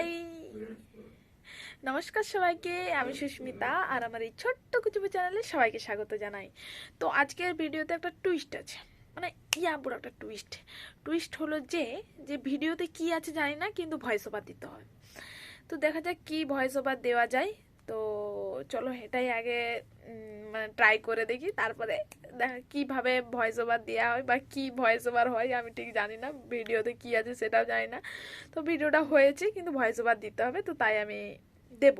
High নমস্কার সবাইকে, আমি সুস্মিতা আর আমার এই ছোট্ট কুচুপু চ্যানেলে সবাইকে স্বাগত জানাই। তো আজকের ভিডিওতে একটা টুইস্ট আছে। মানে ইয়া পুরো একটা টুইস্ট টুইস্ট হলো যে যে ভিডিওতে কি আছে জানি না, কিন্তু ভয়েস ওভার দিতে হয়। তো দেখা যাক কি ভয়েস ওভার দেওয়া যায়। তো চলো এটাই আগে মানে ট্রাই করে দেখি, তারপরে কীভাবে ভয়েস ওভার দেওয়া হয় বা কি ভয়েস ওভার হয় আমি ঠিক জানি না, ভিডিওতে কি আছে সেটাও জানি না। তো ভিডিওটা হয়েছে কিন্তু ভয়েস ওভার দিতে হবে, তো তাই আমি দেব।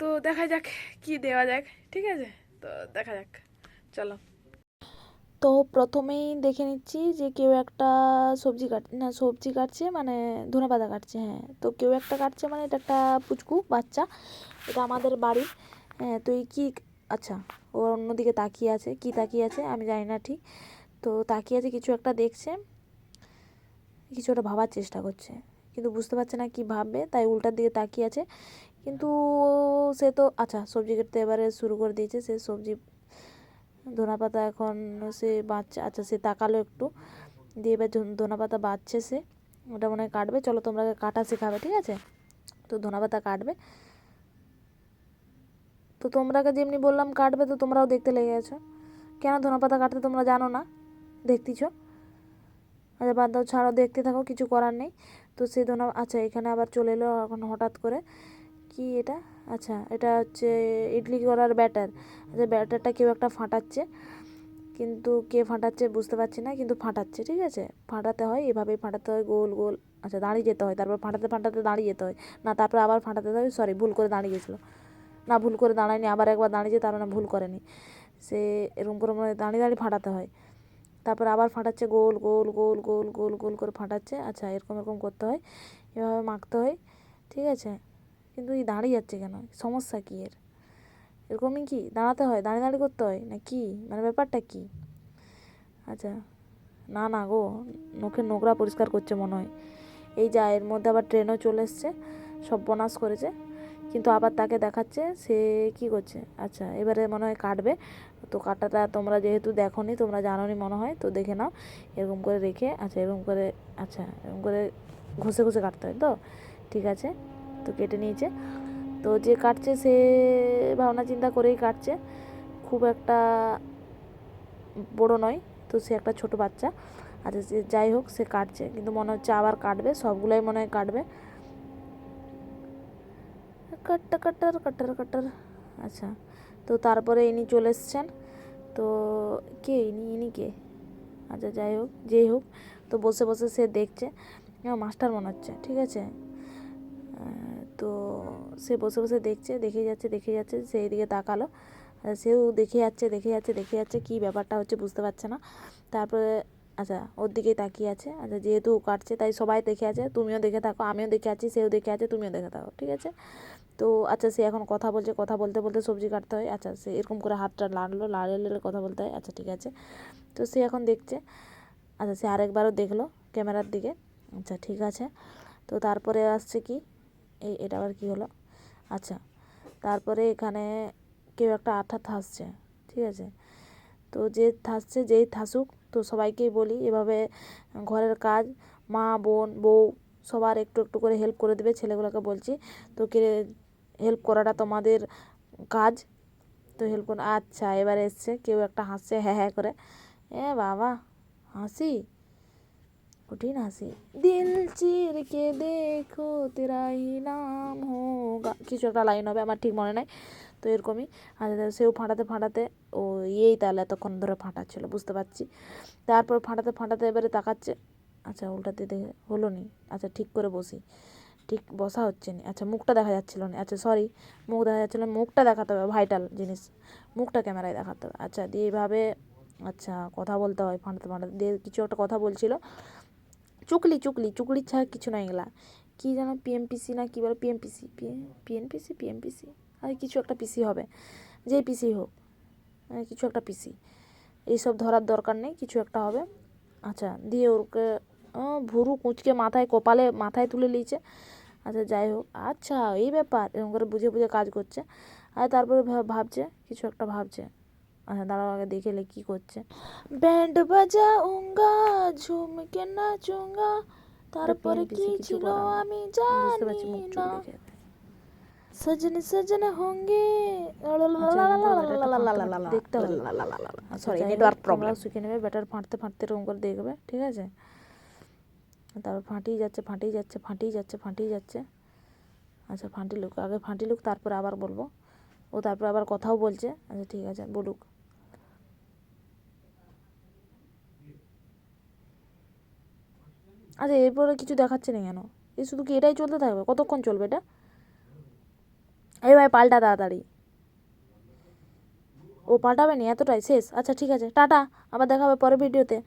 তো দেখা যাক কি দেওয়া যাক ঠিক আছে? তো দেখা যাক, চলো। তো প্রথমেই দেখে নিচ্ছি যে কেউ একটা সবজি কাট, না সবজি কাটছে মানে ধনে পাতা কাটছে হ্যাঁ। তো কেউ একটা কাটছে মানে এটা একটা পুচকু বাচ্চা, এটা আমাদের বাড়ির। হ্যাঁ তো এই কী আচ্ছা ও অন্যদিকে তাকিয়ে আছে। কি তাকিয়ে আছে? আমি জানি না ঠিক। তো তাকিয়ে আছে, কিছু একটা দেখছে, কিছু একটা ভাবার চেষ্টা করছে। কিন্তু বুঝতে পারছে না কি ভাববে, তাই উল্টার দিকে তাকিয়ে আছে। কিন্তু সে তো আচ্ছা সবজি কাটতে এবারে শুরু করে দিয়েছে। সে সবজি, ধনা পাতা এখন সে বাঁচছে। আচ্ছা সে তাকালো একটু। দিয়ে এবার ধনা পাতা বাচ্চে সে। ওটা মনে হয় কাটবে। চলো তোমরা কাটা শেখাবে, ঠিক আছে? তো ধনা পাতা কাটবে। তো তোমরাকে যেমনি বললাম কাটবে, তো তোমরাও দেখতে লেগে গেছো। কেন ধনা পাতা কাটতে তোমরা জানো না? দেখতেছ আচ্ছা বাদ দাও ছাড়াও দেখতে থাকো, কিছু করার নেই। তো সেই ধনা আচ্ছা এখানে আবার চলে এলো এখন হঠাৎ করে। কি এটা? আচ্ছা এটা হচ্ছে ইডলি করার ব্যাটার। আচ্ছা ব্যাটারটা কেউ একটা ফাটাচ্ছে। কিন্তু কে ফাটাচ্ছে বুঝতে পারছি না, কিন্তু ফাটাচ্ছে, ঠিক আছে? ফাটাতে হয়, এভাবেই ফাটাতে হয়, গোল গোল। আচ্ছা দাঁড়িয়ে যেতে হয়, তারপর ফাটাতে ফাটাতে দাঁড়িয়ে যেতে হয়। না, তারপর আবার ফাটাতে হয় সরি ভুল করে দাঁড়িয়ে গেছিল। না ভুল করে দাঁড়ায়নি, আবার একবার দাঁড়িয়েছে তার মানে ভুল করেনি। সে এরকম করে মানে দাঁড়িয়ে দাঁড়িয়ে ফাটাতে হয়। তারপর আবার ফাটাচ্ছে, গোল গোল গোল গোল গোল গোল করে ফাটাচ্ছে। আচ্ছা এরকম এরকম করতে হয়, এভাবে মাখতে হয়, ঠিক আছে? কিন্তু এই দাঁড়িয়ে যাচ্ছে কেন? সমস্যা কী এর? এরকমই কি? দাঁড়াতে হয়, দাঁড়িয়ে দাঁড়িয়ে করতে হয়? না কি? মানে ব্যাপারটা কি? আচ্ছা না না গো, নখের নোংরা পরিষ্কার করছে মনে হয়। এই যা, এর মধ্যে আবার ট্রেনও চলে এসছে সর্বনাশ করেছে। কিন্তু আবার তাকে দেখাচ্ছে, সে কি করছে? আচ্ছা এবারে মনে হয় কাটবে। তো কাটাটা তোমরা যেহেতু দেখোনি, তোমরা জানোনি মনে হয়, তো দেখে নাও। এরকম করে রেখে আচ্ছা এরকম করে আচ্ছা এরকম করে ঘষে ঘষে কাটতে হয় তো? ঠিক আছে, তো কেটে নিয়েছে। তো যে কাটছে, সে ভাবনা চিন্তা করেই কাটছে। খুব একটা বড় নয়, তো সে একটা ছোট বাচ্চা। আচ্ছা যাই হোক, সে কাটছে। কিন্তু মনে হচ্ছে আবার কাটবে, সবগুলোই মনে হয় কাটবে। কাটটা কাটার কাটার কাটার আচ্ছা তো তারপরে ইনি চলে এসছেন। তো কে ইনি ইনি কে? আচ্ছা যাই হোক, যেই হোক, তো বসে বসে সে দেখছে মাস্টার মনে হচ্ছে, ঠিক আছে? তো সে বসে বসে দেখছে, দেখে যাচ্ছে দেখে যাচ্ছে সেই দিকে তাকালো। সেও দেখে যাচ্ছে দেখে যাচ্ছে দেখে যাচ্ছে, কী ব্যাপারটা হচ্ছে বুঝতে পারছে না। তারপরে আচ্ছা ওর দিকেই তাকিয়ে আছে। আচ্ছা যেহেতু কাটছে, তাই সবাই দেখে আছে, তুমিও দেখে থাকো, আমিও দেখে আছি, সেও দেখে আছে, তুমিও দেখে থাকো, ঠিক আছে? তো আচ্ছা সে এখন কথা বলছে, কথা বলতে বলতে সবজি কাটতে হয়। আচ্ছা সে এরকম করে হাতটা লাড়লো লাড়ে লাড়লে কথা বলতে হয়। আচ্ছা ঠিক আছে। তো সে এখন দেখছে। আচ্ছা সে আরেকবারও দেখল ক্যামেরার দিকে। আচ্ছা ঠিক আছে। তো তারপরে আসছে কি? এই, এটা আবার কী হলো? আচ্ছা তারপরে এখানে কেউ একটা আঠা থাসছে, ঠিক আছে। তো যে থাসছে, যেই থাসুক, তো সবাইকেই বলি, এভাবে ঘরের কাজ, মা, বোন, বউ, সবার একটু একটু করে হেল্প করে দেবে। ছেলেগুলোকে বলছি তো কে হেল্প করাটা তোমাদের কাজ। তো হেল্প করো আচ্ছা এবারে এসছে, কেউ একটা হাসছে হ্যাঁ হ্যাঁ করে। এ বাবা, হাসি? কঠিন হাসি। দিল চির কে দেখো তেরা হি নাম হোগা। কিছু একটা লাইন হবে, আমার ঠিক মনে নাই, তো এরকমই। আর সেও ফাঁটাতে ফাটাতে, ও ইয়েই তাহলে এতক্ষণ ধরে ফাটাচ্ছিল, বুঝতে পারছি। তারপর ফাঁটাতে ফাঁটাতে এবারে তাকাচ্ছে। আচ্ছা উল্টাতে দেখে, হলো নি। আচ্ছা ঠিক করে বসি। ঠিক বসা হচ্ছে না। আচ্ছা মুখটা দেখা যাচ্ছিল না। আচ্ছা সরি মুখ দেখা যাচ্ছিল না। মুখটা দেখাতে হবে ভাইটাল জিনিস। মুখটা ক্যামেরায় দেখাতে হবে। আচ্ছা দিয়ে এইভাবে আচ্ছা কথা বলতে হয় ফাটাতে ফাটাতে দিয়ে কিছু একটা কথা বলছিল। চুকলি চুকলি চুকলির ছাড়া কিছু না এগুলা। কী যেন পিএমপিসি না কী বলে পিএমপিসি পিএনপিসি পিএমপিসি আর কিছু একটা পিসি হবে। যেই পিসি হোক কিছু একটা পিসি এইসব ধরার দরকার নেই কিছু একটা হবে। আচ্ছা দিয়ে ওকে ও, ভুরু কুঁচকে মাথায় কপালে মাথায় তুলে নিয়েছে। আচ্ছা যাই হোক। আচ্ছা এই ব্যাপার। এরকম করে বুঝে বুঝে কাজ করছে। আর তারপরে ভাবছে কিছু একটা ভাবছে। আচ্ছা দাঁড়াও আগে দেখে এলে কী করছে। ব্যান্ড বাজাউঙ্গা ঝুমকে নাচুঙ্গা। তারপরে কি ছিল আমি জানি না। সজনে সজনে হোঙ্গে। দেখতে হবে। সরি নেটওয়ার্ক প্রবলেম শিখে নেবে ব্যাটার ফাঁটতে ফাঁটতে এরকম করে দেখবে ঠিক আছে? তারপর ফাটিয়ে যাচ্ছে ফাটিয়ে যাচ্ছে ফাটিয়ে যাচ্ছে ফাটিয়ে যাচ্ছে। আচ্ছা ফাঁটি লুক, আগে ফাঁটি লুক, তারপরে আবার বলব। ও তারপর আবার কথাও বলছে। আচ্ছা ঠিক আছে, বলুক। আচ্ছা এরপরে কিছু দেখাচ্ছে না কেন? এই শুধু কি এটাই চলতে থাকবে? কতক্ষণ চলবে এটা? এই ভাই, পাল্টা তাড়াতাড়ি। ও পাল্টাবে নি? এতটাই? শেষ? আচ্ছা ঠিক আছে, টাটা। আবার দেখা হবে পরের ভিডিওতে।